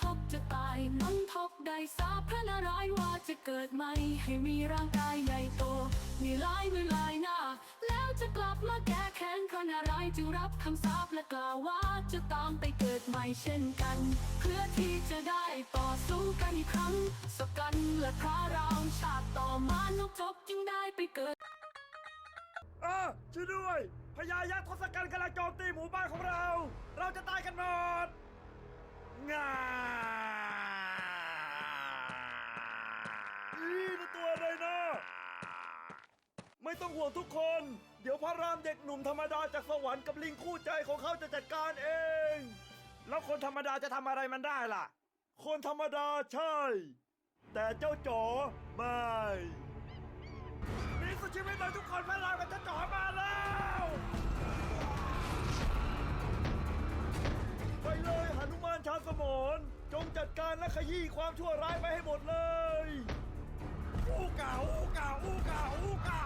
ทกจะตายน้องทกได้สาพระนารายว่าจะเกิดใหม่ให้มีร่างกายใหญ่โต มีลายมือลายหน้า แล้วจะกลับมาแก้แค้นพระนารายจึงรับคำสาปและกล่าวว่าจะตามไปเกิดใหม่เช่นกัน เพื่อที่จะได้ต่อสู้กันอีกครั้งสกันและพระรามชาติต่อมานกทกจึงได้ไปเกิด เออช่วยด้วยพญายักษ์ทศกัณฐ์กำลังโจมตี ไม่ต้องห่วงทุกคน เดี๋ยวพระรามเด็กหนุ่มธรรมดาจากสวรรค์กับลิงคู่ใจของเขาจะจัดการเอง แล้วคนธรรมดาจะทำอะไรมันได้ล่ะ คนธรรมดาใช่ แต่เจ้าจ๋อไม่มีสุดชีวิตเลยทุกคนพระรามกับเจ้าจ๋อมาแล้วไปเลยหนุมานชาสมรจงจัดการและขยี้ความชั่วร้ายไปให้หมดเลย อู้กาอู้กาอู้กาอู้กา